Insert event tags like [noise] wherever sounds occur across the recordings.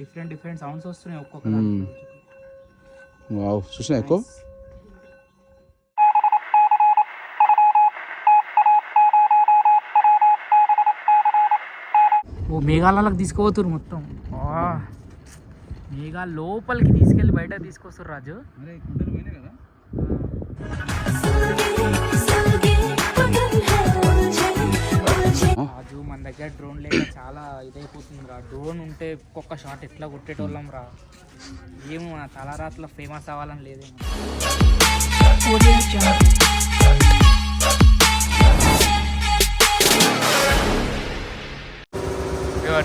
Different different sounds వస్తున్నాయి ఒక్కొక్క. Wow చూసినా ఎక్కువ? ఓ మేఘాలలోకి తీసుకుపోతురు మొత్తం. ఆ, మేఘాల లోపలికి తీసుకెళ్ళి బయట తీసుకొస్తారు రాజు. దగ్గర డ్రోన్ లేక చాలా ఇదైపోతుంది రా. డ్రోన్ ఉంటే ఒక్కొక్క షాట్ ఎట్లా కొట్టేటోళ్ళం రా. ఏమో మన తలరాత్లో ఫేమస్ అవ్వాలని లేదేమో.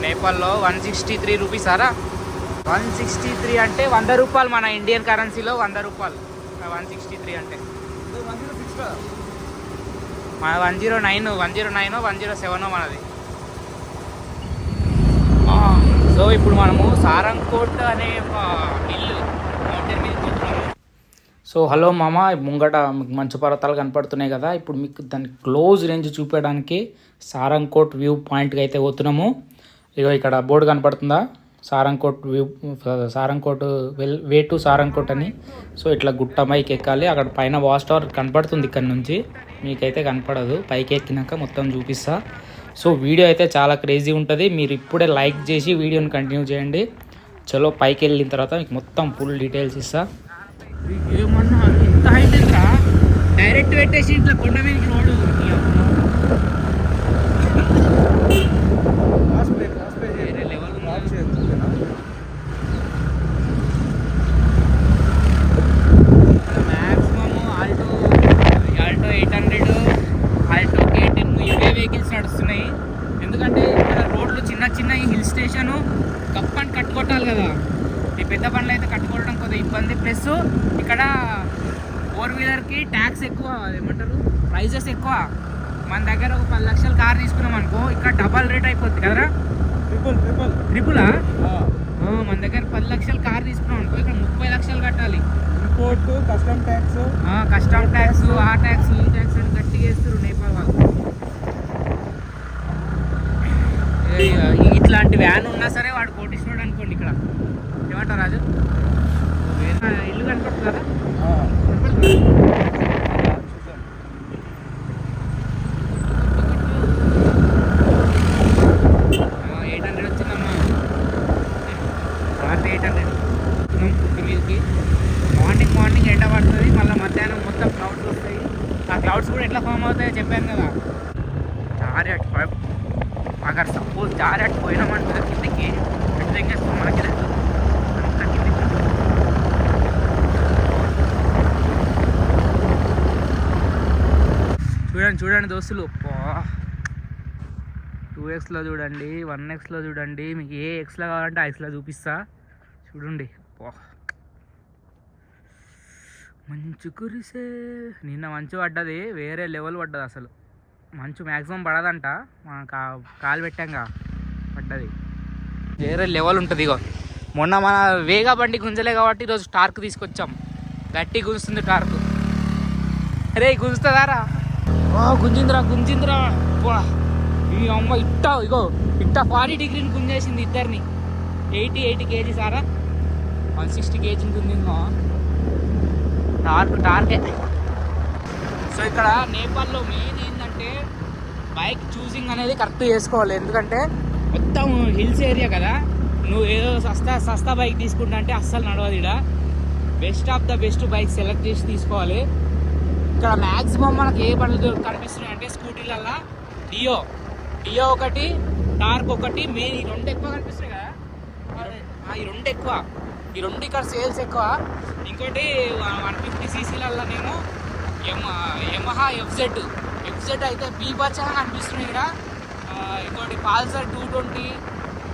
నేపాల్లో వన్ సిక్స్టీ త్రీ రూపీస్ అరా. వన్ సిక్స్టీ త్రీ అంటే వంద రూపాయలు మన ఇండియన్ కరెన్సీలో వంద రూపాయలు. వన్ సిక్స్టీ త్రీ అంటే. మన one zero nine one zero nine one zero seven మనది. సో ఇప్పుడు మనము సారంకోట్ అనే మిల్లు మౌంటైన్ మీద పోతున్నాము సో హలో మామ ముంగట మీకు మంచు పర్వతాలు కనపడుతున్నాయి కదా. ఇప్పుడు మీకు దాని క్లోజ్ రేంజ్ చూపించడానికి సారంకోట్ వ్యూ పాయింట్కి అయితే పోతున్నాము. ఇగో ఇక్కడ బోర్డు కనపడుతుందా? Sarangkot view Sarangkot well way to Sarangkot అని. సో ఇట్లా గుట్ట పైకి ఎక్కాలి. అక్కడ పైన వాచ్ టవర్ కనపడుతుంది ఇక్కడ నుంచి. మీకైతే కనపడదు. పైకి ఎక్కినాక మొత్తం చూపిస్తా. సో వీడియో అయితే చాలా క్రేజీ ఉంటుంది. మీరు ఇప్పుడే లైక్ చేసి వీడియోని కంటిన్యూ చేయండి. చలో పైకి వెళ్ళిన తర్వాత మీకు మొత్తం ఫుల్ డీటెయిల్స్ ఇస్తా. ఏమన్నా హైట్ డైరెక్ట్ పెట్టేసి ఇట్లా కొండ మీదకి రోడ్డు వేరే level maximum Alto Alto eight hundred Alto K ten ఇవే వెహికల్స్ నడుస్తున్నాయి ఎందుకంటే ఇక్కడ రోడ్లు చిన్న చిన్న హిల్ స్టేషను కప్పని కట్టుకొట్టాలి కదా ఈ పెద్ద బండ్లు అయితే కట్టుకోవడం కొద్దిగా ఇబ్బంది ప్లస్ ఇక్కడ ఫోర్ వీలర్కి ట్యాక్స్ ఎక్కువ ఏమంటారు ప్రైజెస్ ఎక్కువ మన దగ్గర ఒక పది లక్షల కార్ తీసుకున్నాం అనుకో ఇక్కడ డబల్ రేట్ అయిపోద్ది కదరా ట్రిపుల్ ట్రిపుల్ ట్రిపులా మన దగ్గర పది లక్షల కార్ తీసుకున్నాం అనుకో ఇక్కడ ముప్పై లక్షలు కట్టాలి import custom tax custom tax ఆ ట్యాక్స్ ఈ ట్యాక్స్ అని గట్టిగా వేస్తారు నేపాల్ వాళ్ళు ఏ, ఇ- ఇట్లాంటి వ్యాన్ ఉన్నా సరే వాడు కోటిస్తున్నాడు అనుకోండి ఇక్కడ ఏమంటారు రాజు వేరే ఇల్లు కనపడుతుందా ఎయిట్ హండ్రెడ్ వచ్చిందమ్మా రాత్రి ఎయిట్ హండ్రెడ్ ఫుడ్ మీల్కి మార్నింగ్ మార్నింగ్ ఎండ పడుతుంది మళ్ళీ మధ్యాహ్నం మొత్తం క్లౌడ్స్ వస్తాయి ఆ క్లౌడ్స్ కూడా ఎట్లా ఫామ్ అవుతాయో చెప్పాను కదా జారి అటు పో- అక్కడ సపోజ్ జారి అటు పోయినామంటే కిందకి అటు తెగేస్తాం మనకి తెలుసు. అంత కిందకి. చూడండి దోస్తులు. టూ ఎక్స్లో చూడండి వన్ ఎక్స్లో చూడండి మీకు ఏ ఎక్స్లో కావాలంటే ఆ ఎక్స్లో చూపిస్తా. చూడండి పో. మంచు కురిసే. నిన్న మంచు పడ్డది వేరే లెవెల్ పడ్డది అసలు. మంచు మ్యాక్సిమం పడదంట మనం కా కాలు పెట్టాంగా పడ్డది. వేరే లెవెల్ ఉంటుంది ఇగో. మొన్న మన వేగా బండి గుంజలే కాబట్టి ఈరోజు టార్క్ తీసుకొచ్చాం. గట్టి గుంజుతుంది టార్క్. రే? గుంజుతుందారా గుంజిందిరా గుంజిందిరా. వా ఈ అమ్మ ఇట్ట ఇగో ఇట్ట ఫార్టీ డిగ్రీని గుంజేసింది ఇద్దరిని. ఎయిటీ ఎయిటీ కేజీ సారా? వన్ సిక్స్టీ కేజీని ఉంటుంది ఇంకో టార్క్ టార్కే. సో ఇక్కడ నేపాల్లో మెయిన్ ఏంటంటే బైక్ చూసింగ్ అనేది కరెక్ట్ చేసుకోవాలి. ఎందుకంటే మొత్తం హిల్స్ ఏరియా కదా. నువ్వు ఏదో సస్తా సస్తా బైక్ తీసుకుంటా అంటే అస్సలు నడవదు ఇక్కడ best of the best bike select చేసి తీసుకోవాలి. ఇక్కడ మ్యాక్సిమం మనకి ఏ బండ్లు కనిపిస్తున్నాయి అంటే స్కూటీలల్లో? డియో డియో ఒకటి టార్క్ ఒకటి మెయిన్ ఈ రెండు ఎక్కువ కనిపిస్తున్నాయి కదా? ఈ రెండు ఎక్కువ. ఈ రెండు ఇక్కడ సేల్స్ ఎక్కువ. ఇంకోటి వన్ ఫిఫ్టీ సీసీలలోనేమో ఎమ్ యమహా ఎఫ్జెడ్ ఎఫ్జెడ్ అయితే బీబచ్చగా కనిపిస్తున్నాయి ఇక్కడ. ఇంకోటి Pulsar two twenty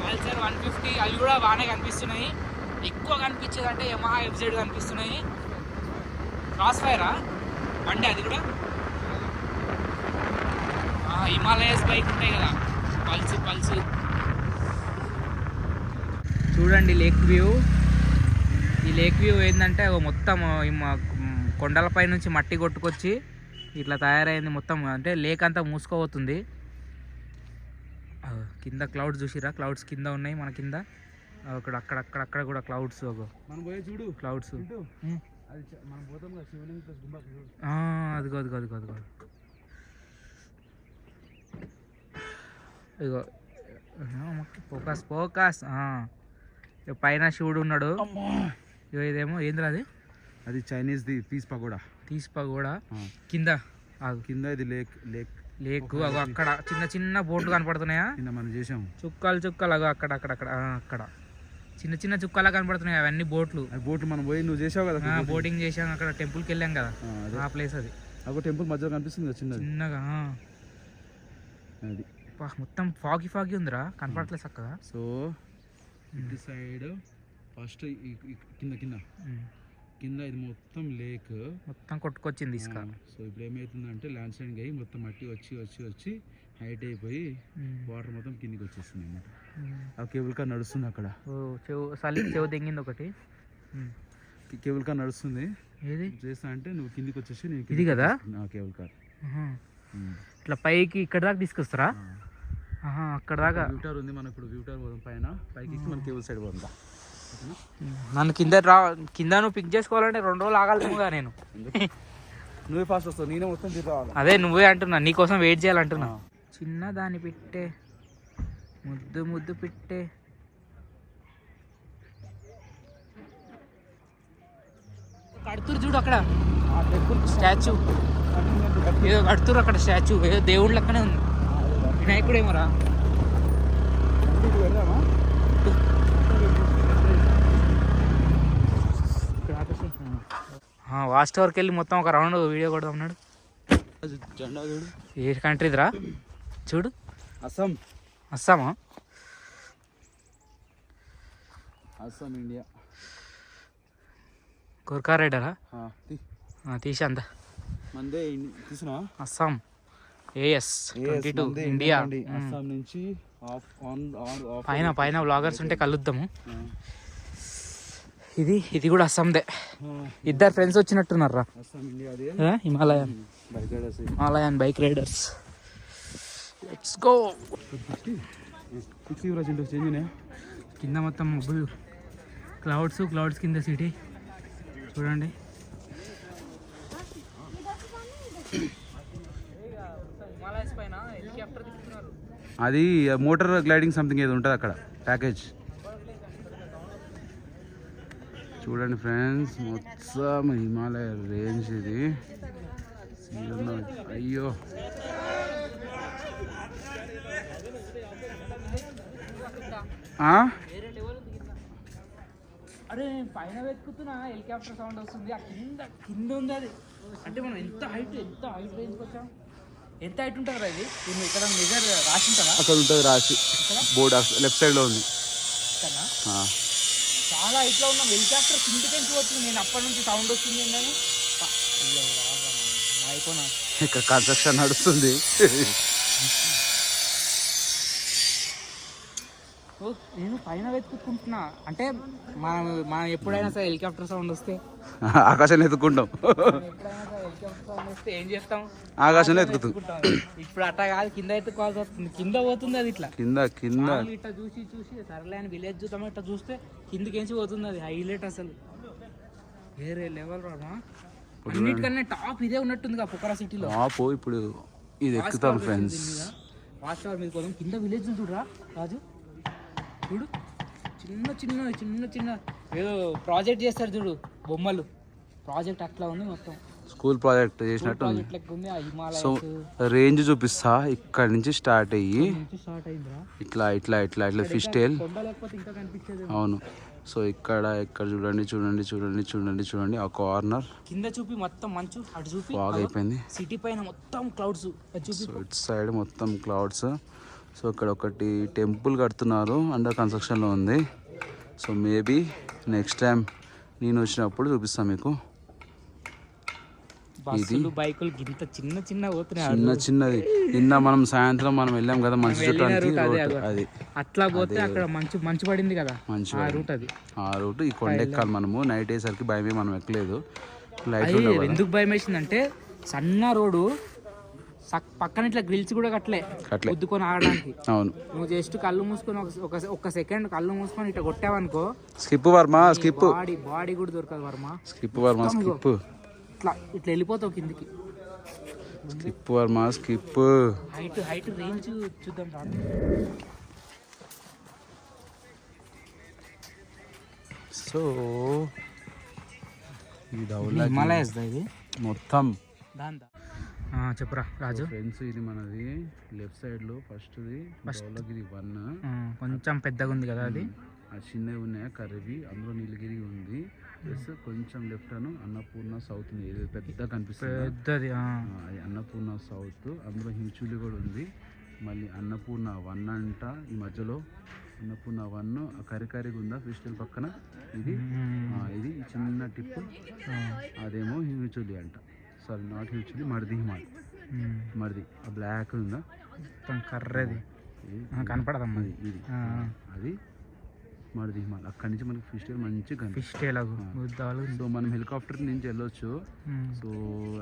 Pulsar one fifty అవి కూడా బాగానే కనిపిస్తున్నాయి. ఎక్కువ కనిపించేదంటే యమహా ఎఫ్జెడ్ కనిపిస్తున్నాయి. క్రాస్ ఫైరా బండి అది కూడా? హిమాలయస్ బైక్ ఉంటాయి కదా. పల్స్ పల్స్. చూడండి లేక్ వ్యూ ఈ లేక్ వ్యూ ఏంటంటే మొత్తం కొండలపై నుంచి మట్టి కొట్టుకొచ్చి ఇట్లా తయారైంది మొత్తం. అంటే లేక్ అంతా మూసుకోబోతుంది. కింద క్లౌడ్స్ చూసిరా? క్లౌడ్స్ కింద ఉన్నాయి మన కింద. అక్కడ అక్కడ అక్కడ కూడా క్లౌడ్స్ ఒక మనం పోయే చూడు. క్లౌడ్స్ కదా అదిగో అదిగో అదిగో అదిగో ఇదిగో ఫోకస్ ఫోకస్ పైన శివుడు ఉన్నాడు. ఇగో ఇదేమో ఏంద్రా అది? అది చైనీస్ ది పీస్ పకోడా తీసిపా కూడా కింద. కింద ఇది లేక్ లేక్. లేకు అగో అక్కడ చిన్న చిన్న బోట్లు కనపడుతున్నాయా? కింద మనం చేసాం చుక్కలు చుక్కలు అగో అక్కడ అక్కడ అక్కడ అక్కడ. చిన్న చిన్న చుక్కలా కనపడుతున్నాయి అవన్నీ బోట్లు. అది బోట్ మనం పోయి నువ్వు చేసావు కదా బోటింగ్ చేసాం అక్కడ టెంపుల్కి వెళ్ళాం కదా. ఆ, ప్లేస్ అది. ఒక టెంపుల్ మధ్యలో కనిపిస్తుంది కదా చిన్నది. చిన్నగా. అది. మొత్తం ఫాగి ఫాగి ఉందిరా కనపడట్లేదు చక్కగా. సో ఇటు సైడ్ ఫస్ట్ కింద కింద. కింద ఇది మొత్తం లేక్ మొత్తం కొట్టుకొచ్చింది ఇసుక. సో ఇప్పుడు ఏమవుతుందంటే ల్యాండ్ స్లైడింగ్ అయ్యి మొత్తం మట్టి వచ్చి వచ్చి వచ్చి హైట్ అయిపోయి. వాటర్ మొత్తం కిందికి వచ్చేస్తుంది అన్నమాట. ఆ కేబుల్ కార్ నడుస్తుంది అక్కడ. ఓ చెవు తెంగింది ఒకటి. కేబుల్ కార్ నడుస్తుంది. ఏది? చేస్తా అంటే నువ్వు కిందికి వచ్చేసి నేను ఇది కదా? Cable car. ఇట్లా పైకి ఇక్కడ దాకా తీసుకొస్తారా? అక్కడ దాకా. వ్యూటర్ ఉంది మనం ఇప్పుడు వ్యూటర్ పోదాం పైన. పైకి మన కేబుల్ సైడ్ పోదాం. నన్ను కింద రా కింద నువ్వు పిక్ చేసుకోవాలంటే రెండు రోజులు ఆగాలిగా నేను. నువ్వే ఫాస్ట్ వస్తావు నేనే మొత్తం అదే నువ్వే అంటున్నా నీకోసం వెయిట్ చేయాలంటున్నా. చిన్న దాని పెట్టే ముద్దు ముద్దు పెట్టే. కడుతురు చూడు అక్కడ. స్టాచ్యూ. ఏదో కడుతురు అక్కడ స్టాచ్యూ. ఏదో దేవుడు లెక్కనే ఉంది. వినాయకుడు ఏమోరా వాస్ట్ వరకు వెళ్ళి మొత్తం ఒక రౌండ్ వీడియో కొడదాం అన్నాడు. జెండా చూడు. ఏ కంట్రీదిరా? చూడు. అస్సాం. అస్సామా? అస్సాం ఇండియా. గోర్ఖా రైడరా. తీసి అంత. మందే తీసినావా Assam. AS twenty two India. Assam నుంచి పైన పైన వ్లాగర్స్ ఉంటే కలుద్దాము. ఇది ఇది కూడా అస్సాందే. ఇద్దరు ఫ్రెండ్స్ వచ్చినట్టున్నారా అస్సాం ఇండియా అదే? Himalayan. Himalayan bike riders. Let's go sixty percent change కింద మొత్తం మబ్బులు క్లౌడ్స్ క్లౌడ్స్ కింద సిటీ చూడండి. అది మోటార్ గ్లైడింగ్ సంథింగ్ ఏదో ఉంటుంది అక్కడ ప్యాకేజ్ చూడండి ఫ్రెండ్స్ మొత్తం హిమాలయ రేంజ్ ఇది. అయ్యో. అరే పైన వెతుకుతున్నా హెలికాప్టర్ సౌండ్ వస్తుంది. ఆ కింద కింద ఉంది అది. అంటే మనం ఎంత హైట్ ఎంత హైట్ రేంజ్కి వచ్చాం? ఎంత హైట్ ఉంటుందా ఇది? దీన్ని ఇక్కడ మెజర్ రాసి ఉంటుందా? అక్కడ ఉంటుంది రాసి. బోర్డ్ లెఫ్ట్ సైడ్లో ఉంది. చాలా హైట్లో ఉన్నాం హెలికాప్టర్ కిందకి వచ్చింది? నేను అప్పటి నుంచి సౌండ్ వస్తుంది ఏంటని అయిపోయినా ఇక్కడ కన్స్ట్రక్షన్ నడుస్తుంది [laughs] [laughs] ఓ, నేను పైన వెతుకుంటున్నా అంటే మనం మనం ఎప్పుడైనా సరే హెలికాప్టర్ సౌండ్ వస్తే. ఆకాశాన్ని ఎత్తుకుంటాం ఏం చేస్తాం? ఆకాశంలో ఎత్తుకుతుంది వెతుక్కుంటాం. ఇప్పుడు అట్లా కాదు కింద ఎత్తుకోవాల్సి వస్తుంది. కింద పోతుంది అది ఇట్లా. కింద కింద. ఇట్లా చూసి చూసి సర్లే అని విలేజ్ చూద్దాం ఇట్లా చూస్తే కిందకేంచి పోతుంది అది. హైలైట్ అసలు. వేరే లెవెల్ రామా అన్నిటికన్నా టాప్ ఇదే ఉన్నట్టుంది పుకరా సిటీలో ఆపు ఇప్పుడు ఇది ఎక్కుతాం ఫ్రెండ్స్ టవర్ మీద కోసం కింద విలేజ్ చూడరా రాజు. చూడు. చిన్న చిన్న చిన్న చిన్న. ఏదో ప్రాజెక్ట్ చేస్తారు చూడు బొమ్మలు. ప్రాజెక్ట్ అట్లా ఉంది మొత్తం. స్కూల్ ప్రాజెక్ట్ చేసినట్టు సో రేంజ్ చూపిస్తా. ఇక్కడ నుంచి స్టార్ట్ అయ్యి ఇట్లా ఇట్లా ఇట్లా ఇట్లా ఫిష్ టైల్ అవును. సో ఇక్కడ ఇక్కడ చూడండి చూడండి చూడండి చూడండి చూడండి. ఆ కార్నర్ కింద చూపి మొత్తం మంచు అటు చూపి బాగా అయిపోయింది. సిటీ పైన మొత్తం క్లౌడ్స్ ఇటు సైడ్ మొత్తం క్లౌడ్స్ సో ఇక్కడ ఒకటి టెంపుల్ కడుతున్నారు అండర్ కన్స్ట్రక్షన్లో ఉంది. సో మేబీ నెక్స్ట్ టైం నేను వచ్చినప్పుడు చూపిస్తాను మీకు. బైకులు చిన్న చిన్న పోతున్నాయి చిన్న చిన్నది. నిన్న మనం సాయంత్రం మనం వెళ్ళాం కదా మంచి చుట్టానికి అదే, అట్లా పోతే అక్కడ మంచు మంచు పడింది కదా మంచి ఆ రూట్ అది. ఆ రూట్ ఈ కొండ ఎక్కాలి మనము. నైట్ అయ్యేసరికి భయమే మనం ఎక్కలేదు. లైట్ ఎందుకు భయం వేసిందంటే సన్న రోడ్డు పక్కన ఇట్లా గ్రిల్స్ కూడా కట్టలే. గుద్దుకొని ఆడడానికి అవును. నువ్వు జస్ట్ కళ్ళు మూసుకొని ఒక ఒక సెకండ్ కళ్ళు మూసుకొని ఇట్లా కొట్టావనుకో skip Varma skip body body కూడా దొరకదు వర్మ. స్కిప్ వర్మ స్కిప్ ఇట్లా ఇట్లా వెళ్ళిపోతావు కిందికి. Skip Varma skip height height range చూద్దాం సో ఈ హిమాలయస్ ఇది? మొత్తం. దాందా? చెప్పురా రాజు. ఫ్రెండ్స్ ఇది మనది. లెఫ్ట్ సైడ్లో ఫస్ట్ ధౌలగిరి వన్. కొంచెం పెద్దగా ఉంది కదా అది. ఆ చిన్నవి ఉన్నాయి? కరివి అందులో నీలగిరి ఉంది. ప్లస్ కొంచెం లెఫ్ట్ అను అన్నపూర్ణ సౌత్ ఉంది. ఏది పెద్ద కనిపిస్తుంది. పెద్దది. అది అన్నపూర్ణ సౌత్ అందులో హించులి కూడా ఉంది. మళ్ళీ అన్నపూర్ణ వన్ అంట ఈ మధ్యలో. అన్నపూర్ణ వన్ కరికరిగా ఉందా ఫిస్టల్ పక్కన? ఇది? ఇది చిన్న టిప్ ఆ. అదేమో హించులి అంట. సారీ నాట్ హించులి మడిది హిమాల్ మ్మ్. మడిది ఆ బ్లాక్ ఉందా? మొత్తం కర్రది. కనపడదమ్మా. ఇది ఇది. అది మడిది హిమాల్ అక్కడి నుంచి మనకి ఫిస్టల్ మంచిగా కనిపిస్తుంది ఫిష్ బుద్ధాలు సో మనం హెలికాప్టర్ నుంచి వెళ్ళొచ్చు. So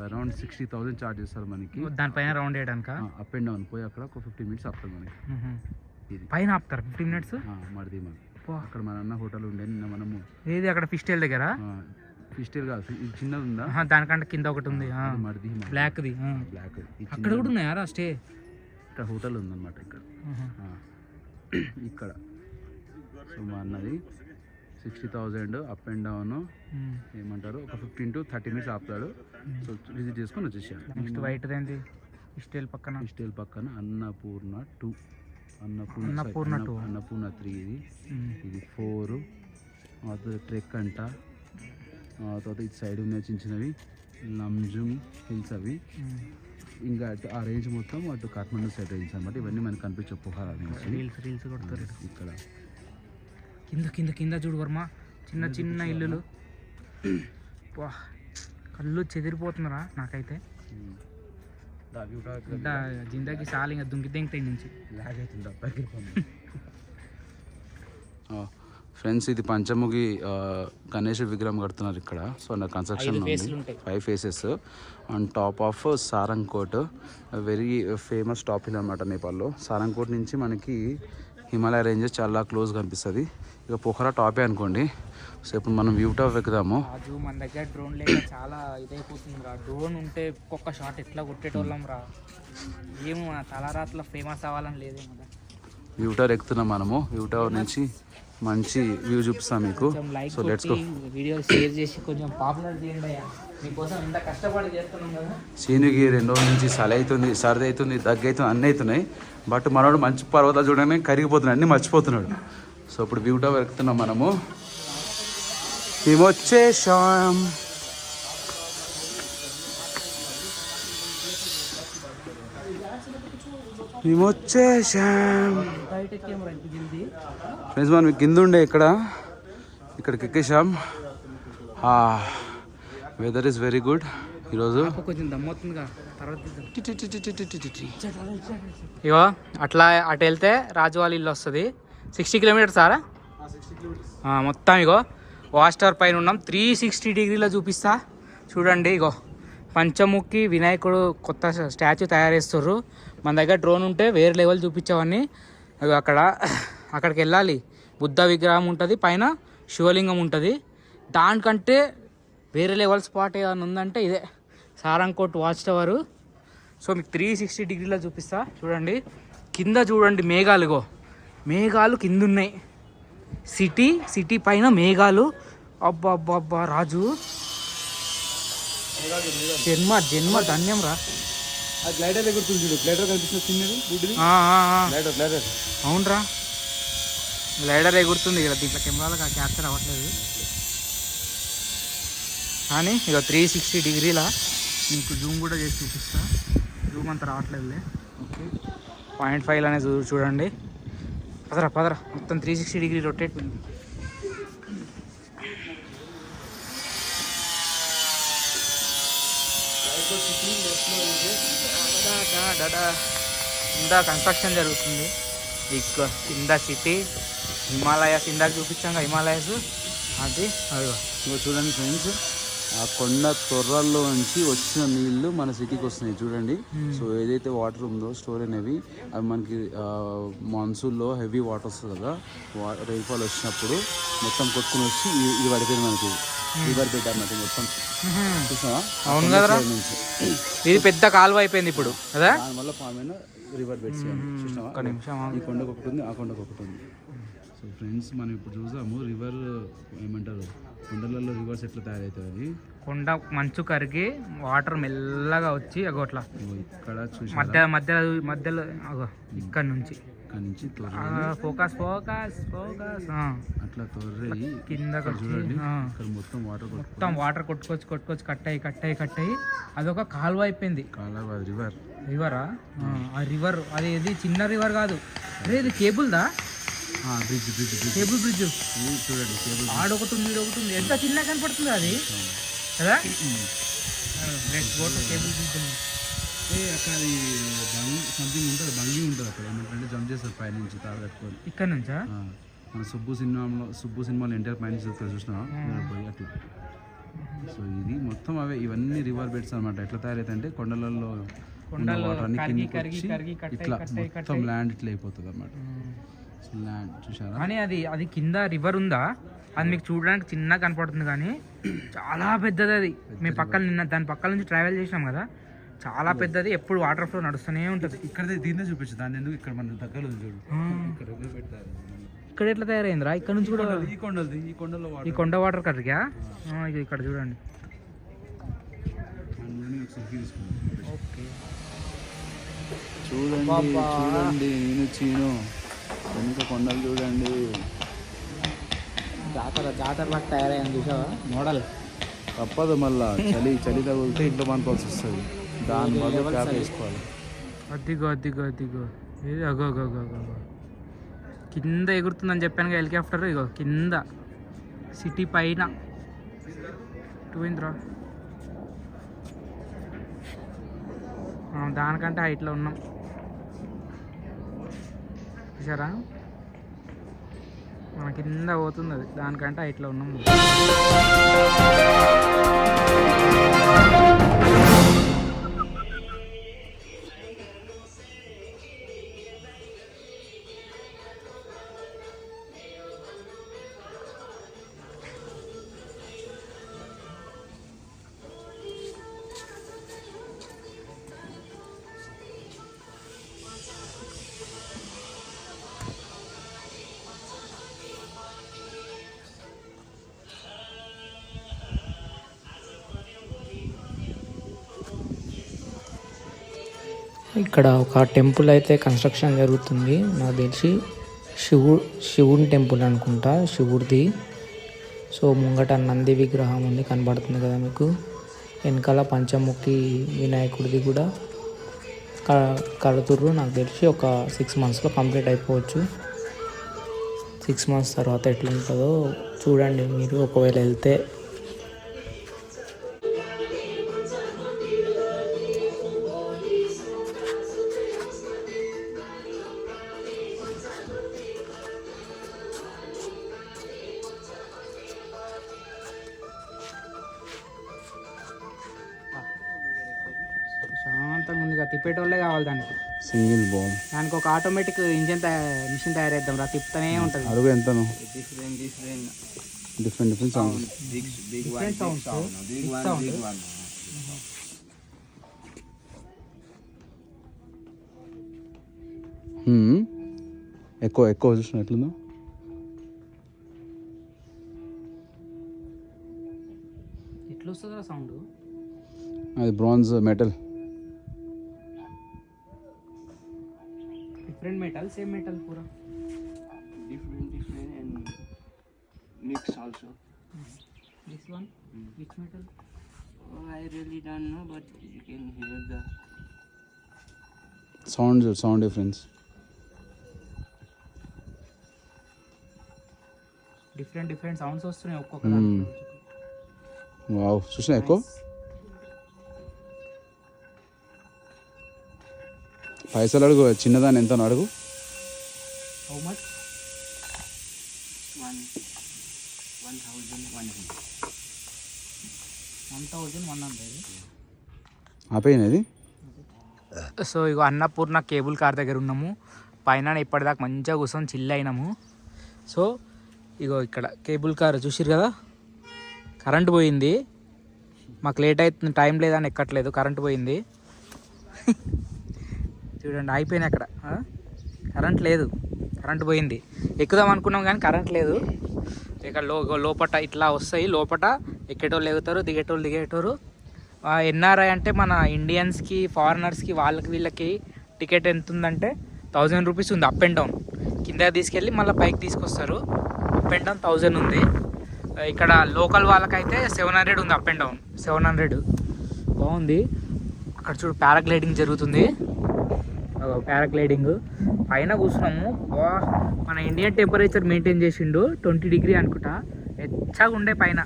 around sixty thousand charge చేస్తారు మనకి. దానిపైన రౌండ్ వేయడానిక? అప్ అండ్ డౌన్ పోయి అక్కడ ఒక ఫిఫ్టీ మినిట్స్ ఆపుతుంది మనకి. ఇది. పైన ఆపుతారు? ఫిఫ్టీన్ మినిట్స్ మడిది మన అక్కడ మన అన్న హోటల్ ఉండే నిన్న మనము ఏది అక్కడ ఫిష్ టేల్ దగ్గర? ఫిస్టల్ కాదు. ఇది చిన్నది ఉందా? దానికంటే కింద ఒకటి ఉంది. మడిది బ్లాక్ది. బ్లాక్ అక్కడ కూడా ఉన్నాయారా స్టే? ఇక్కడ హోటల్ ఉందన్నమాట ఇక్కడ. [clears throat] ఇక్కడ. సో మా అన్నది sixty thousand up and down. ఏమంటారు? ఒక ఫిఫ్టీన్ టు థర్టీ మినిట్స్ ఆపుతాడు. సో విజిట్ చేసుకొని వచ్చేసాను నెక్స్ట్ వైట్ ఏంటి ఫిష్ టేల్ పక్కన. ఫిస్టల్ పక్కన అన్నపూర్ణ టూ. అన్నపూర్ణ అన్నపూర్ణ. అన్న- అన్నపూర్ణ త్రీ ఇది. ఇది ఫోర్. ట్రెక్ అంట. తర్వాత ఇటు సైడ్ ఉన్నాయి చిన్న చిన్నవి లంజుమ్ హిల్స్ అవి. ఇంకా అటు ఆ రేంజ్ మొత్తం అటు కాఠ్మండూ సైడ్ రేంజ్ అనమాట ఇవన్నీ మనకి కనిపించే పుహార రేంజ్ రీల్స్ రీల్స్ కొడతారు ఇక్కడ. కింద కింద కింద చూడు వర్మ. చిన్న చిన్న ఇల్లులు. వా కళ్ళు చెదిరిపోతున్నారా నాకైతే? జిందాకి ఇంకా దుంకి దింగుతాయి నుంచి లాగ్ అవుతుంది [laughs] ఫ్రెండ్స్ ఇది పంచముఖి గణేష్ విగ్రహం కడుతున్నారు ఇక్కడ. సో నా కన్స్ట్రక్షన్ ఉంది. Five faces on top of Sarangkot very famous top hill అనమాట నేపాల్లో. సారంగ్కోట్ నుంచి మనకి హిమాలయ రేంజెస్ చాలా క్లోజ్ కనిపిస్తుంది. ఇక పోఖరా టాపే అనుకోండి. సో ఇప్పుడు మనం వ్యూ టాప్ ఎక్కుదాము. మన దగ్గర డ్రోన్ లేక చాలా ఇదైపోతుంది రా. డ్రోన్ ఉంటే ఒక్కొక్క షాట్ ఎట్లా కొట్టేటోళ్ళం రా. ఏమో తలరాత్ల ఫేమస్ అవ్వాలని లేదేమో. వ్యూ టవర్ ఎక్కుతున్నాం మనము. వ్యూ టవర్ నుంచి మంచి వ్యూ చూపిస్తాం మీకు. సో లెట్స్ గో వీడియోలు షేర్ చేసి కొంచెం పాపులర్ చేయండి అయ్యా. మీకోసం ఇంత కష్టపడి చేస్తున్నాం కదా. సీనుకి రెండు రోజుల నుంచి చలి అవుతుంది సర్ది అవుతుంది దగ్గు అవుతుంది అన్నీ అవుతున్నాయి. బట్ మనోడు మంచి పర్వతాలు చూడగానే కరిగిపోతున్నాడు అన్నీ మర్చిపోతున్నాడు. సో ఇప్పుడు వ్యూ టవర్ ఎక్కుతున్నాం మనము. మేము వచ్చేసాం మేము వచ్చేసాం ఫ్రెండ్స్ మనం కింద ఉండే ఇక్కడ. ఇక్కడికి ఎక్కేసాం వెదర్ ఇస్ వెరీ గుడ్ ఈరోజు. ఇగో అట్లా అటు వెళ్తే రాజువాళ్ళ ఇల్లు వస్తుంది. సిక్స్టీ కిలోమీటర్స్ సారా? ఆ, మొత్తం ఇగో వాస్టర్ పైన ఉన్నాం. త్రీ సిక్స్టీ డిగ్రీలో చూపిస్తా. చూడండి ఇగో పంచముఖి వినాయకుడు కొత్త స్టాచ్యూ తయారు చేస్తుర్రు. మన దగ్గర డ్రోన్ ఉంటే వేరే లెవెల్ చూపించేవాడిని అక్కడ అక్కడికి వెళ్ళాలి. బుద్ధ విగ్రహం ఉంటుంది పైన శివలింగం ఉంటుంది. దానికంటే వేరే లెవెల్ స్పాట్ ఏమైనా ఉందంటే ఇదే. Sarangkot watch tower. సో మీకు త్రీ సిక్స్టీ డిగ్రీలో చూపిస్తా. చూడండి. కింద చూడండి మేఘాలుగో మేఘాలు కింద ఉన్నాయి సిటీ సిటీ పైన మేఘాలు. అబ్బా అబ్బా అబ్బా రాజు. జన్మ జన్మ ధన్యం రా గ్లైడర్ దగ్గర చూడు గ్లైడర్ కనిపిస్తుంది చిన్నది గుడ్డిది. Glider glider. అవునరా. గ్లైడర్ ఎగురుతుంది ఇక్కడ దీంట్లో కెమెరాలో క్యాప్చర్ అవ్వట్లేదు. కానీ ఇక త్రీ సిక్స్టీ డిగ్రీల మీకు జూమ్ కూడా చేసి చూపిస్తా. జూమ్ అంత రావట్లేదులే. ఓకే. పాయింట్ ఫైవ్ అనే చూ చూడండి. పదరా పదరా. మొత్తం త్రీ సిక్స్టీ డిగ్రీ రొటేట్ కింద కన్స్ట్రక్షన్ జరుగుతుంది. కింద సిటీ హిమాలయాస్ ఇందాక చూపించాం హిమాలయాస్. అది ఇగో చూడండి ఫ్రెండ్స్ ఆ కొండ తొర్రల్లో నుంచి వచ్చిన నీళ్ళు మన సిటీకి వస్తున్నాయి. చూడండి. సో ఏదైతే వాటర్ ఉందో స్టోర్ అనేవి అవి మనకి మాన్సూన్లో హెవీ వాటర్ వస్తుంది కదా రైన్ఫాల్ వచ్చినప్పుడు మొత్తం కొట్టుకుని వచ్చి ఇది- ఇది పడిపోయింది మనకి. రివర్ బెడ్ అన్నట్టు మొత్తం. చూసావా? అవును కదరా. ఇది పెద్ద కాలువ అయిపోయింది ఇప్పుడు కదా? దానివల్ల ఫామ్ అయిన రివర్ బెడ్స్ చూసావా? ఒక నిమిషం. ఈ కొండకు ఒకటి ఉంది ఆ కొండకు ఒకటి ఉంది సో ఫ్రెండ్స్ మనం ఇప్పుడు చూసాము రివర్ ఏమంటారు? కొండలలో రివర్స్ ఎట్లా తయారవుతుంది? కొండ మంచు కరిగి వాటర్ మెల్లగా వచ్చి అగో అట్లా. ఇక్కడ చూసి మధ్య మధ్యలో మధ్యలో అగో ఇక్కడ నుంచి. ఇక్కడ నుంచి తొర్రి ఫోకస్ ఫోకస్ ఫోకస్. అట్లా వచ్చి చూడండి. మొత్తం వాటర్ మొత్తం వాటర్ కొట్టుకొచ్చి కొట్టుకొచ్చి కట్ అయ్యి కట్ అయ్యి కట్ అయ్యి అదొక కాలువ అయిపోయింది. కాలాబాద్ రివర్ రివరా ఆ? రివర్ అది ఇది చిన్న రివర్ కాదు. అరే ఇది కేబుల్దా bridge bridge bridge cable bridge చూడండి కేబుల్ ఆడొకటి ఉంది ఈడొకటి ఉంది. ఎంత చిన్న కనపడుతుంది అది? కదా? Let's go to cable bridge ఏ అక్కడ సంథింగ్ ఉంటుంది బంగి ఉంటుంది అక్కడ. ఏమంటే జంప్ చేస్తారు పైనుంచి తాడు కట్టుకొని ఇక్కడ నుంచా? మన సుబ్బు సినిమాలో సుబ్బు సినిమాలో ఎన్టీఆర్ పైన చూస్తారు చూసినా? పోయి అట్లా. సో ఇది మొత్తం అవే ఇవన్నీ రివర్ బెడ్స్ అనమాట ఎట్లా తయారైతే అంటే కొండలలో కొండల్లో వాటర్ అన్ని కిందకి ఇట్లా మొత్తం ల్యాండ్ ఇట్లా అయిపోతుంది అనమాట ల్యాండ్ చూసారా కానీ అది అది కింద రివర్ ఉందా? అది మీకు చూడడానికి చిన్నగా కనపడుతుంది కానీ చాలా పెద్దది అది. మేము పక్కన నిన్న దాని పక్కల నుంచి ట్రావెల్ చేసినాం కదా. చాలా పెద్దది ఎప్పుడు వాటర్ ఫ్లో నడుస్తూనే ఉంటుంది. ఇక్కడ దీన్నే చూపించు దాన్ని ఎందుకు ఇక్కడ మన దగ్గర చూడు. ఇక్కడ ఎట్లా తయారైందిరా? ఇక్కడ నుంచి కూడా ఈ కొండలది ఈ కొండలో ఈ కొండ వాటర్ ఇక ఇక్కడ చూడండి. చూడండి. చూడండి నేను చీను. వెనుక కొండలు చూడండి. జాతర జాతర లాగా తయారైంది చూసావా? మోడల్. తప్పదు మళ్ళా. చలి చలి తగిలితే ఇంట్లో పనుకోవాల్సి వస్తుంది. దాని వల్ల క్యాప్ వేసుకోవాలి. అద్దిగో అద్దిగో అద్దిగో ఏది అగో అగో అగో అగో, అగో. కింద ఎగురుతుందని చెప్పాను హెలికాప్టర్. ఇగో కింద. సిటీ పైన. టూయింద్రా దానికంటే హైట్లో ఉన్నాం. చూసారా? మన కింద పోతుంది అది దానికంటే హైట్లో ఉన్నాం. ఇక్కడ ఒక టెంపుల్ అయితే కన్స్ట్రక్షన్ జరుగుతుంది. నాకు తెలిసి శివు శివుని టెంపుల్ అనుకుంటా శివుడిది. సో ముంగట నంది విగ్రహం ఉంది కనబడుతుంది కదా మీకు. వెనకాల పంచముఖి వినాయకుడిది కూడా. కడుతుర్రు. నాకు తెలిసి ఒక సిక్స్ మంత్స్లో కంప్లీట్ అయిపోవచ్చు. సిక్స్ మంత్స్ తర్వాత ఎట్లుంటుందో చూడండి మీరు. ఒకవేళ వెళ్తే కావాలి దానికి. సింగిల్ బాంబ్ దానికి ఒక ఆటోమేటిక్ ఇంజన్ మిషన్ తయారేద్దాం రా తిప్పుతూనే ఉంటుంది. అడుగు ఎంతను? Different different different different sound ఎక్కువ ఎక్కువ చూసిన ఎట్లుందో? ఎట్లా వస్తుందా సౌండ్ అది bronze metal different metal same metal పూరా different different and mix also. This one which metal oh, i really don't know but you can hear the sound sound difference different different sounds వస్తున్నాయి ఒక్కొక్క Hmm. దాంట్లో. Wow చూసిన ఎక్కువ పైసలు అడుగు చిన్నదాన్ని ఎంత అడుగు. హండ్రెడ్ ఆపేయినది సో ఇగో అన్నపూర్ణ కేబుల్ కార్ దగ్గర ఉన్నాము. పైన ఇప్పటిదాకా మంచిగా కూర్చొని చిల్ అయినాము. సో ఇగో ఇక్కడ కేబుల్ కార్ చూసిరు కదా? కరెంట్ పోయింది. మాకు లేట్ అవుతుంది టైం లేదని ఎక్కట్లేదు కరెంట్ పోయింది. చూడండి అయిపోయినాయి అక్కడ. కరెంట్ లేదు. కరెంట్ పోయింది. ఎక్కుదాం అనుకున్నాం కానీ కరెంట్ లేదు. ఇక్కడ లో లోపట ఇట్లా వస్తాయి. లోపట ఎక్కేటోళ్ళు ఎగుతారు దిగేటోళ్ళు దిగేటోరు. ఎన్ఆర్ఐ అంటే మన ఇండియన్స్కి ఫారినర్స్కి వాళ్ళకి వీళ్ళకి టికెట్ ఎంత ఉందంటే థౌజండ్ రూపీస్ ఉంది అప్ అండ్ డౌన్. కింద తీసుకెళ్ళి మళ్ళీ పైకి తీసుకొస్తారు. అప్ అండ్ డౌన్ థౌజండ్ ఉంది. ఇక్కడ లోకల్ వాళ్ళకైతే సెవెన్ హండ్రెడ్ ఉంది up and down. Seven hundred. బాగుంది. అక్కడ చూడు పారాగ్లైడింగ్ జరుగుతుంది. పారాగ్లైడింగ్. పైన కూర్చున్నాము. మన ఇండియన్ టెంపరేచర్ మెయింటైన్ చేసిండు. ట్వంటీ డిగ్రీ అనుకుంటా. ఎచ్చగా ఉండే పైన.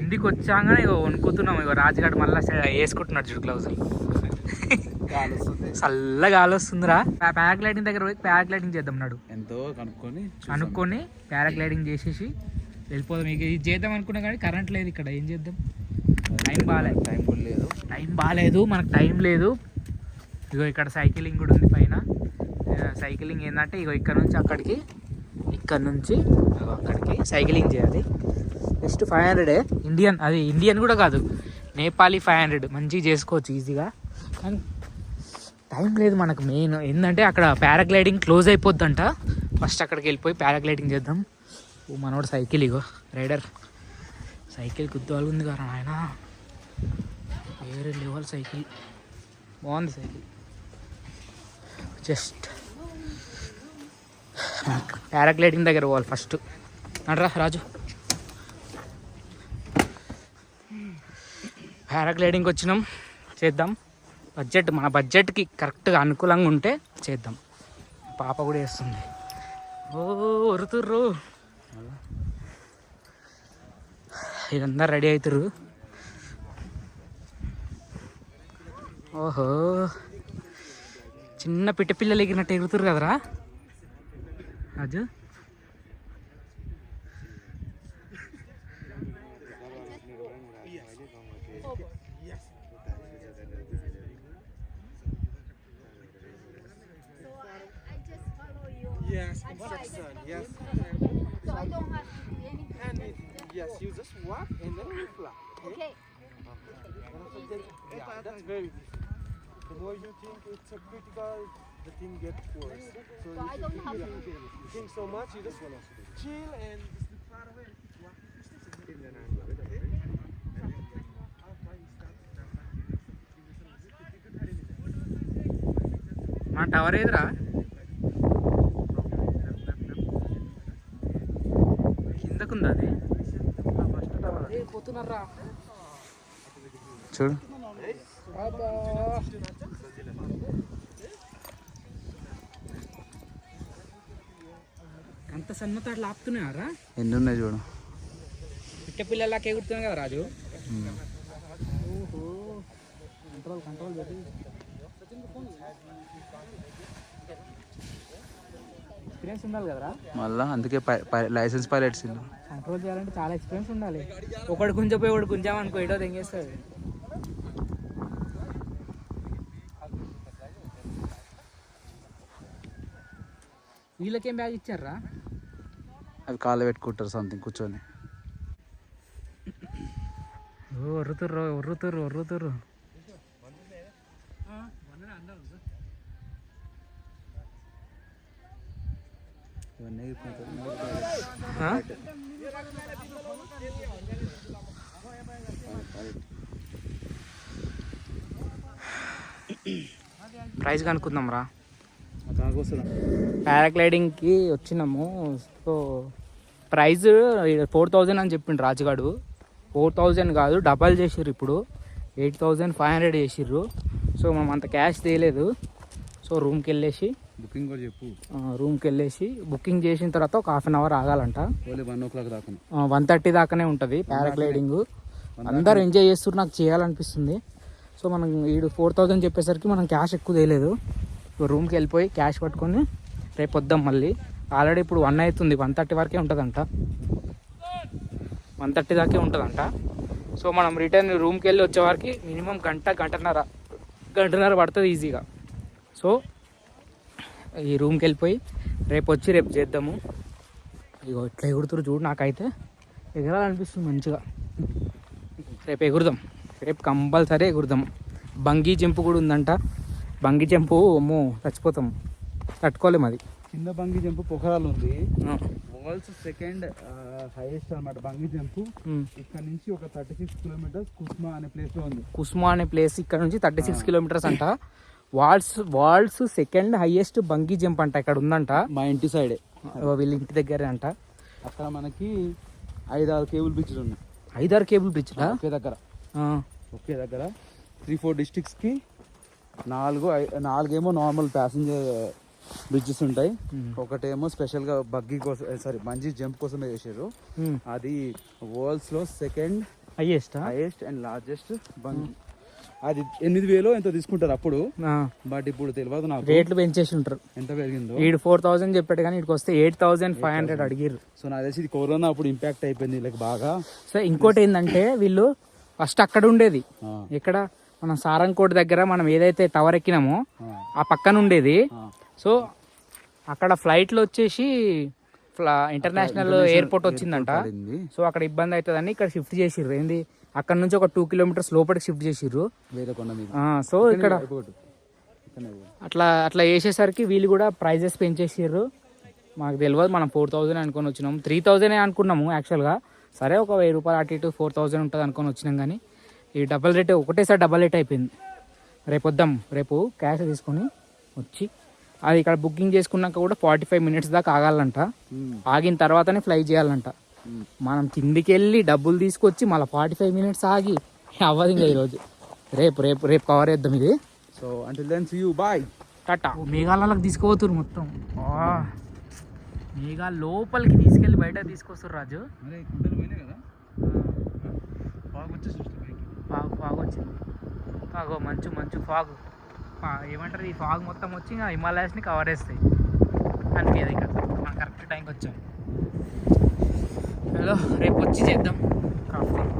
ఇంటికి వచ్చాగానే ఇగో వణుకుతున్నాం. ఇగో రాజుగాడు మళ్ళీ వేసుకుంటున్నాడు చూడు గ్లౌజులు. చల్లగా గాలి వస్తుందిరా పారాగ్లైడింగ్ దగ్గర పోయి పారాగ్లైడింగ్ చేద్దాం నాడు. ఎంతో కనుక్కొని అనుకొని పారాగ్లైడింగ్ చేసేసి వెళ్ళిపోదాం. ఇక ఇది చేద్దాం అనుకున్నా కానీ కరెంట్ లేదు ఇక్కడ. ఏం చేద్దాం? టైం బాగాలేదు టైం లేదు. టైం బాగాలేదు మనకు టైం లేదు. ఇగో ఇక్కడ సైకిలింగ్ కూడా ఉంది పైన. సైకిలింగ్ ఏంటంటే ఇగో ఇక్కడ నుంచి అక్కడికి ఇక్కడ నుంచి అక్కడికి సైకిలింగ్ చేయాలి. జస్ట్ ఫైవ్ హండ్రెడే ఇండియన్ అది ఇండియన్ కూడా కాదు. నేపాలీ ఫైవ్ హండ్రెడ్ మంచిగా చేసుకోవచ్చు ఈజీగా కానీ టైం లేదు మనకు మెయిన్. ఏంటంటే అక్కడ పారాగ్లైడింగ్ క్లోజ్ అయిపోద్దంట. ఫస్ట్ అక్కడికి వెళ్ళిపోయి పారాగ్లైడింగ్ చేద్దాం. ఓ మనోడు సైకిల్ ఇగో రైడర్. సైకిల్ గుద్దాలు ఉంది కదా ఆయన వేరే లెవెల్ సైకిల్. బాగుంది సైకిల్. జస్ట్ పారాగ్లైడింగ్ దగ్గర పోవాలి ఫస్ట్. నడరా రాజు. పారాగ్లైడింగ్ వచ్చినాం చేద్దాం. బడ్జెట్ మన బడ్జెట్కి కరెక్ట్గా అనుకూలంగా ఉంటే చేద్దాం. పాప కూడా వేస్తుంది ఓ ఒరుతుర్రు వీళ్ళందరూ రెడీ అవుతురు ఓహో. చిన్న పిట్ట పిల్లలు ఎగిరినట్టు ఎగురుతారు కదరా Raju Yes, instruction. Yes. So I don't have to do anything. It, yes, you just walk and then you fly. Okay. Yeah, that's very easy. The more you think it's a critical, the thing gets worse. So, So I don't you have think, to- think so much, you just wanna chill and just look far away. మా tower ఏదిరా కిందకుందా అది first tower పోతున్నారా చూడు అంత సన్నతో అట్లా ఆపుతున్నారా ఎన్ని ఉన్నాయి చూడు. పిట్ట పిల్లలకి ఎగురుతున్నాయి కదా రాజు. కంట్రోల్ కంట్రోల్ ఎక్స్పీరియన్స్ ఉండాలి కదరా? మళ్ళా అందుకే లైసెన్స్ పైలట్స్ కంట్రోల్ చేయాలంటే చాలా ఎక్స్పీరియన్స్ ఉండాలి. ఒకటి గుంజపోయి ఒకటి గుంజామనుకో ఏడో తెంగేస్తుంది వీళ్ళకేం బ్యాగ్ ఇచ్చారా? అవి కాళ్ళు పెట్టుకుంటారు సంథింగ్ కూర్చొని. ఒర్రుతుర్రు ఒర్రుతుర్రు ఒర్రుతుర్రు? ప్రైజ్ కనుక్కుందాం రా. పారాగ్లైడింగ్కి వచ్చినాము. సో ప్రైజ్ ఫోర్ థౌజండ్ అని చెప్పిండు రాజుగాడు. ఫోర్ థౌజండ్ కాదు డబల్ చేసిర్రు ఇప్పుడు. ఎయిట్ థౌజండ్ ఫైవ్ హండ్రెడ్ చేసిర్రు. సో మనం అంత క్యాష్ తీయలేదు. సో రూమ్కి వెళ్ళేసి బుకింగ్ కూడా చెప్పు. రూమ్కి వెళ్ళేసి బుకింగ్ చేసిన తర్వాత ఒక హాఫ్ అన్ అవర్ ఆగాలంట. వన్ ఓ క్లాక్ దాకా వన్ థర్టీ దాకానే ఉంటుంది పారాగ్లైడింగ్. అందరు ఎంజాయ్ చేస్తున్నారు నాకు చేయాలనిపిస్తుంది. సో మనం ఈడు ఫోర్ థౌజండ్ చెప్పేసరికి మనం క్యాష్ ఎక్కువ తెలియలేదు రూమ్కి వెళ్ళిపోయి క్యాష్ పట్టుకొని రేపు వద్దాం మళ్ళీ. ఆల్రెడీ ఇప్పుడు వన్ అవుతుంది వన్ థర్టీ వరకే ఉంటుందంట. వన్ థర్టీ దాకే ఉంటుందంట. సో మనం రిటర్న్ రూమ్కి వెళ్ళి వచ్చేవారికి మినిమం గంట గంటన్నర గంటన్నర పడుతుంది ఈజీగా. సో ఈ రూమ్కి వెళ్ళిపోయి రేపు వచ్చి రేపు చేద్దాము. ఇగో ఇట్లా ఎగురుతురు చూడు నాకైతే. ఎగరాలనిపిస్తుంది మంచిగా. రేపు ఎగురుదాం. రేపు కంపల్సరీ ఎగురుదాం. బంగీ జంపు కూడా ఉందంట. బంగీ జంపు అమ్మో చచ్చిపోతాం. తట్టుకోలేము అది. కింద బంగి జంపు పొఖరాలు ఉంది వరల్డ్స్ సెకండ్ హైయెస్ట్ అన్నమాట బంగి జంపు. ఇక్కడ నుంచి ఒక థర్టీ సిక్స్ కిలోమీటర్స్ కుస్మా అనే ప్లేస్లో ఉంది. కుస్మా అనే ప్లేస్ ఇక్కడ నుంచి థర్టీ సిక్స్ కిలోమీటర్స్ అంట. Walls walls second highest bungee jump అంట ఇక్కడ ఉందంట. మా ఇంటి సైడే ఓ వీళ్ళ ఇంటి దగ్గరే అంట. అక్కడ మనకి ఐదు ఆరు కేబుల్ బ్రిడ్జ్లు ఉన్నాయి. ఐదారు కేబుల్ బ్రిడ్జ్లా ఒకే దగ్గర. ఒకే దగ్గర. త్రీ ఫోర్ డిస్ట్రిక్ట్స్కి నాలుగు నాలుగేమో నార్మల్ ప్యాసింజర్ బ్రిడ్జెస్ ఉంటాయి. ఒకటేమో స్పెషల్గా బగ్గీ కోసం సారీ మంజీ జంప్ కోసమే చేసారు అది వరల్డ్స్లో సెకండ్ హైయెస్టా హైయెస్ట్ అండ్ లార్జెస్ట్ బంగి అది ఎనిమిది వేలు ఎంతో తీసుకుంటారు అప్పుడు. బట్ ఇప్పుడు తెలియదు నాకు. రేట్లు పెంచేసి ఉంటారు. ఎంత పెరిగిందో. ఈడు ఫోర్ థౌసండ్ చెప్పాడు కానీ ఇక్కడికి వస్తే ఎయిట్ థౌసండ్ ఫైవ్ హండ్రెడ్ అడిగిర్రు. సో నాకు తెలిసి ఇది కరోనా అప్పుడు ఇంపాక్ట్ అయిపోయింది వీళ్ళకి బాగా. సో ఇంకోటి ఏంటంటే వీళ్ళు ఫస్ట్ అక్కడ ఉండేది. ఇక్కడ మనం సారంకోట్ దగ్గర మనం ఏదైతే టవర్ ఎక్కినామో ఆ, పక్కన ఉండేది. సో అక్కడ ఫ్లైట్లో వచ్చేసి ఫ్లా ఇంటర్నేషనల్ ఎయిర్పోర్ట్ వచ్చిందంట. సో అక్కడ ఇబ్బంది అవుతుందని ఇక్కడ షిఫ్ట్ చేసిర్రు. ఏంది? అక్కడ నుంచి ఒక టూ కిలోమీటర్స్ లోపలికి షిఫ్ట్ చేసిర్రు. సో ఇక్కడ. అట్లా అట్లా చేసేసరికి వీళ్ళు కూడా ప్రైజెస్ పెంచేసిర్రు. మాకు తెలియదు మనం ఫోర్ థౌజండ్ అనుకొని వచ్చినాం. త్రీ థౌజండ్ అనుకున్నాము యాక్చువల్గా. సరే ఒక వెయ్యి రూపాయలు అటు ఇటు ఫోర్ థౌజండ్ ఉంటుంది అనుకొని వచ్చినాం కానీ. ఈ డబల్ రేట్ ఒకటేసారి డబల్ రేట్ అయిపోయింది. రేపు వద్దాం రేపు క్యాష్ తీసుకొని వచ్చి అది ఇక్కడ బుకింగ్ చేసుకున్నాక కూడా ఫార్టీ ఫైవ్ మినిట్స్ దాకా ఆగాలంట. ఉమ్, ఆగిన తర్వాతనే ఫ్లై చేయాలంట. ఉమ్. మనం కిందికి వెళ్ళి డబ్బులు తీసుకొచ్చి మళ్ళీ ఫార్టీ ఫైవ్ మినిట్స్ ఆగి అవ్వదు ఇంకా ఈరోజు రేపు రేపు రేపు కవర్ చేద్దాం ఇది. So until then see you bye tata. మేఘాలలోకి తీసుకుపోతురు మొత్తం. మేఘాల లోపలికి తీసుకెళ్ళి బయట తీసుకొస్తారు రాజు. ఫాగ్ ఫాగ్ వచ్చింది. ఫాగ్ మంచు మంచు ఫాగ్. ఏమంటారు ఈ ఫాగ్ మొత్తం వచ్చి ఇంకా హిమాలయాస్ని కవర్ చేస్తాయి. అనిపించదు ఇక్కడ మనం కరెక్ట్ టైంకి వచ్చాం. హలో రేపు వచ్చి చేద్దాం. కాఫీ.